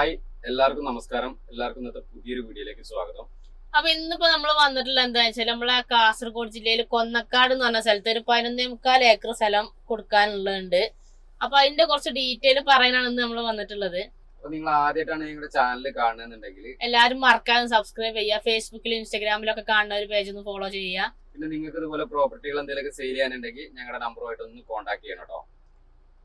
Hi എല്ലാവർക്കും നമസ്കാരം. എല്ലാവർക്കും ഇന്നത്തെ പുതിയൊരു വീഡിയോയിലേക്ക് സ്വാഗതം. അപ്പൊ ഇന്നിപ്പോ നമ്മൾ വന്നിട്ടുള്ള എന്താ വെച്ചാൽ നമ്മളെ കാസർഗോഡ് ജില്ലയിൽ കൊന്നക്കാട് എന്ന് പറഞ്ഞ സ്ഥലത്ത് ഒരു പതിനൊന്നേ മുക്കാൽ ഏക്കർ സ്ഥലം കൊടുക്കാനുള്ളതുണ്ട്. അപ്പൊ അതിന്റെ കുറച്ച് ഡീറ്റെയിൽ പറയാനാണ് ഇന്ന് നമ്മൾ വന്നിട്ടുള്ളത്. അപ്പൊ നിങ്ങൾ ആദ്യമായിട്ടാണ് ഞങ്ങളുടെ ചാനൽ കാണുന്നുണ്ടെങ്കിൽ എല്ലാരും മറക്കാതെ സബ്സ്ക്രൈബ് ചെയ്യുക. ഫേസ്ബുക്കിലും ഇൻസ്റ്റാഗ്രാമിലും ഒക്കെ കാണുന്ന ഒരു പേജ് ഒന്ന് ഫോളോ ചെയ്യുക. പിന്നെ നിങ്ങൾക്ക് ഇതുപോലെ പ്രോപ്പർട്ടികൾ എന്തെങ്കിലും സെയിൽ ചെയ്യാനുണ്ടെങ്കിൽ ഞങ്ങളുടെ നമ്പറുമായിട്ട് ഒന്ന് കോൺടാക്ട് ചെയ്യണം കേട്ടോ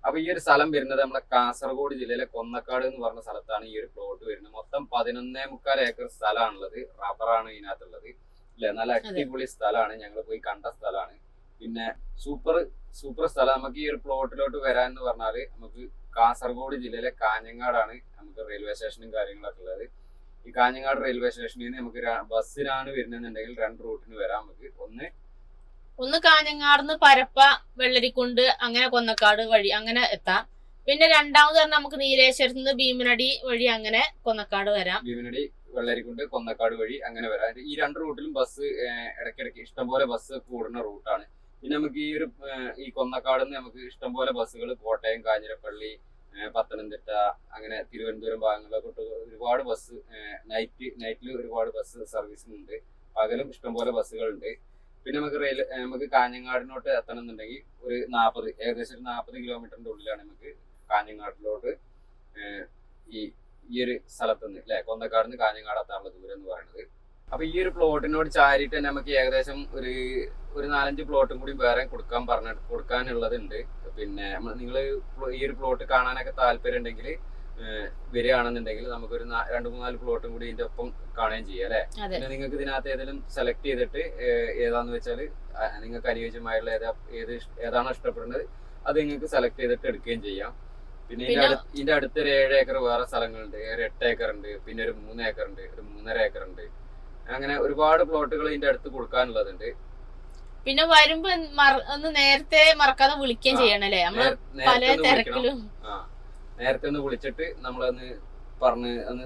അപ്പൊ ഈ ഒരു സ്ഥലം വരുന്നത് നമ്മുടെ കാസർഗോഡ് ജില്ലയിലെ കൊന്നക്കാട് എന്ന് പറഞ്ഞ സ്ഥലത്താണ് ഈ ഒരു പ്ലോട്ട് വരുന്നത്. മൊത്തം പതിനൊന്നേ മുക്കാൽ ഏക്കർ സ്ഥലമാണുള്ളത്. റബ്ബറാണ് ഇതിനകത്തുള്ളത്. ഇല്ല? നല്ല അടിപൊളി സ്ഥലമാണ്. ഞങ്ങൾ പോയി കണ്ട സ്ഥലമാണ്. പിന്നെ സൂപ്പർ സൂപ്പർ സ്ഥലം. നമുക്ക് ഈ ഒരു പ്ലോട്ടിലോട്ട് വരാൻ എന്ന് പറഞ്ഞാൽ നമുക്ക് കാസർഗോഡ് ജില്ലയിലെ കാഞ്ഞങ്ങാടാണ് നമുക്ക് റെയിൽവേ സ്റ്റേഷനും കാര്യങ്ങളൊക്കെ ഉള്ളത്. ഈ കാഞ്ഞങ്ങാട് റെയിൽവേ സ്റ്റേഷനിൽ നിന്ന് നമുക്ക് ബസ്സിനാണ് വരുന്നതെന്നുണ്ടെങ്കിൽ രണ്ട് റൂട്ടിന് വരാം നമുക്ക്. ഒന്ന് ഒന്ന് കാഞ്ഞങ്ങാടുന്ന് പരപ്പ വെള്ളരിക്കുണ്ട് അങ്ങനെ കൊന്നക്കാട് വഴി അങ്ങനെ എത്താം. പിന്നെ രണ്ടാമത് പറഞ്ഞാൽ നമുക്ക് നീലേശ്വരത്ത് നിന്ന് ഭീമനടി വഴി അങ്ങനെ കൊന്നക്കാട് വരാം. ഭീമനടി വെള്ളരിക്കുണ്ട് കൊന്നക്കാട് വഴി അങ്ങനെ വരാം. ഈ രണ്ട് റൂട്ടിലും ബസ് ഇടയ്ക്കിടയ്ക്ക് ഇഷ്ടംപോലെ ബസ് കൂടുന്ന റൂട്ടാണ്. പിന്നെ നമുക്ക് ഈ ഒരു ഈ കൊന്നക്കാട് നമുക്ക് ഇഷ്ടംപോലെ ബസ്സുകൾ കോട്ടയം കാഞ്ഞിരപ്പള്ളി പത്തനംതിട്ട അങ്ങനെ തിരുവനന്തപുരം ഭാഗങ്ങളിലൊക്കെ ഒരുപാട് ബസ് നൈറ്റ് നൈറ്റിൽ ഒരുപാട് ബസ് സർവീസുണ്ട് പകലും ഇഷ്ടംപോലെ ബസ്സുകളുണ്ട്. പിന്നെ നമുക്ക് റെയിൽ നമുക്ക് കാഞ്ഞങ്ങാടിനോട്ട് എത്തണം എന്നുണ്ടെങ്കിൽ ഒരു നാൽപ്പത് ഏകദേശം ഒരു നാൽപ്പത് കിലോമീറ്ററിന്റെ ഉള്ളിലാണ് നമുക്ക് കാഞ്ഞങ്ങാടിലോട്ട് ഈ ഈ ഒരു സ്ഥലത്തുനിന്ന് അല്ലെ കൊന്തക്കാട് നിന്ന് കാഞ്ഞങ്ങാട് എത്താനുള്ള ദൂരം എന്ന് പറയുന്നത്. അപ്പൊ ഈ ഒരു പ്ലോട്ടിനോട് ചാരിയിട്ട് തന്നെ നമുക്ക് ഏകദേശം ഒരു ഒരു നാലഞ്ച് പ്ലോട്ടും കൂടി വേറെ കൊടുക്കാൻ പറഞ്ഞ കൊടുക്കാനുള്ളതുണ്ട്. പിന്നെ നിങ്ങൾ ഈ ഒരു പ്ലോട്ട് കാണാനൊക്കെ താല്പര്യം ഉണ്ടെങ്കിൽ വരികയാണെന്നുണ്ടെങ്കിൽ നമുക്ക് ഒരു രണ്ട് മൂന്നാൽ പ്ലോട്ടും കൂടി ഇതിന്റെ ഒപ്പം കാണുകയും ചെയ്യാം അല്ലെ? പിന്നെ നിങ്ങൾക്ക് ഇതിനകത്ത് ഏതെങ്കിലും സെലക്ട് ചെയ്തിട്ട് ഏതാന്ന് വെച്ചാൽ നിങ്ങൾക്ക് അനുയോജ്യമായുള്ള ഏതാ ഏത് ഏതാണോ ഇഷ്ടപ്പെടുന്നത് അത് നിങ്ങൾക്ക് സെലക്ട് ചെയ്തിട്ട് എടുക്കുകയും ചെയ്യാം. പിന്നെ ഇതിന്റെ പിന്നെ- അടുത്ത് ഒരു ഏഴ് ഏക്കർ വേറെ സ്ഥലങ്ങളുണ്ട് ഒരു എട്ട് ഏക്കർ ഉണ്ട് പിന്നെ ഒരു മൂന്ന് ഏക്കർ ഉണ്ട് ഒരു മൂന്നര ഏക്കർ ഉണ്ട്. അങ്ങനെ ഒരുപാട് പ്ലോട്ടുകൾ ഇതിന്റെ അടുത്ത് കൊടുക്കാനുള്ളതുണ്ട്. പിന്നെ വരുമ്പോ ഒന്ന് നേരത്തെ മറക്കാതെ വിളിക്കുകയും ചെയ്യണല്ലേ നമ്മൾ പല തിരക്കിലും നേരത്തെ ഒന്ന് വിളിച്ചിട്ട് നമ്മളൊന്ന് പറഞ്ഞ് ഒന്ന്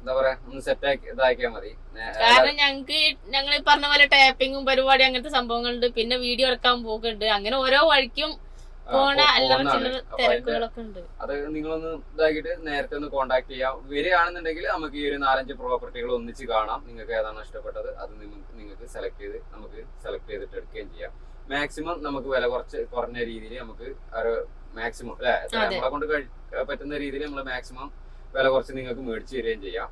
എന്താ പറയാ ഒന്ന് സെറ്റ് ആക്കി ഇതാക്കിയാൽ മതി. കാരണം ഞങ്ങക്ക് ഞങ്ങൾ പറഞ്ഞ പോലെ ടാപ്പിങ്ങും പരിപാടി അങ്ങനത്തെ സംഭവങ്ങളുണ്ട്. പിന്നെ വീഡിയോ എടുക്കാൻ പോകുന്നുണ്ട് അങ്ങനെ ഓരോ വഴിക്കും പോണ തിരക്കുകളൊക്കെ ഉണ്ട്. അത് നിങ്ങളൊന്ന് ഇതാക്കിയിട്ട് നേരത്തെ ഒന്ന് കോണ്ടാക്ട് ചെയ്യാം. വരികയാണെന്നുണ്ടെങ്കിൽ നമുക്ക് ഈ ഒരു നാലഞ്ച് പ്രോപ്പർട്ടികൾ ഒന്നിച്ച് കാണാം. നിങ്ങൾക്ക് ഏതാണ് ഇഷ്ടപ്പെട്ടത് അത് നിങ്ങ- നിങ്ങൾക്ക് സെലക്ട് ചെയ്ത് നമുക്ക് സെലക്ട് ചെയ്തിട്ട് എടുക്കുകയും ചെയ്യാം. മാക്സിമം നമുക്ക് വില കുറച്ച് കുറഞ്ഞ രീതിയിൽ നമുക്ക് ഒരു മാക്സിമം അല്ലെ? നമ്മളെ കൊണ്ട് പറ്റുന്ന രീതിയിൽ നമ്മൾ മാക്സിമം വില കുറച്ച് നിങ്ങൾക്ക് മേടിച്ച് തരികയും ചെയ്യാം.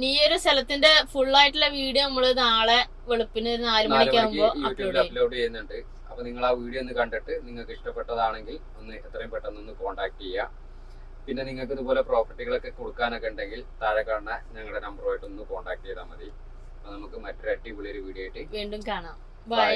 നീ ഒരു സ്ഥലത്തിന്റെ ഫുൾ ആയിട്ടുള്ള വീഡിയോ നമ്മൾ നാളെ വെളുപ്പിന് നാല് നാല് മണിക്ക് മണിക്ക് യൂട്യൂബിൽ അപ്ലോഡ് ചെയ്യും. അപ്ലോഡ് ചെയ്യുന്നുണ്ട്. അപ്പൊ നിങ്ങൾ ആ വീഡിയോ ഒന്ന് കണ്ടിട്ട് നിങ്ങൾക്ക് ഇഷ്ടപ്പെട്ടതാണെങ്കിൽ ഒന്ന് എത്രയും പെട്ടെന്ന് ഒന്ന് കോൺടാക്ട് ചെയ്യുക. പിന്നെ നിങ്ങൾക്ക് ഇതുപോലെ പ്രോപ്പർട്ടികളൊക്കെ കൊടുക്കാനൊക്കെ ഉണ്ടെങ്കിൽ താഴെ കാണുന്ന ഞങ്ങളുടെ നമ്പറുമായിട്ട് ഒന്ന് കോൺടാക്ട് ചെയ്താൽ മതി. അപ്പൊ നമുക്ക് മറ്റൊരു അടിപൊളി ഒരു വീഡിയോ ആയിട്ട് വീണ്ടും കാണാം. ബൈ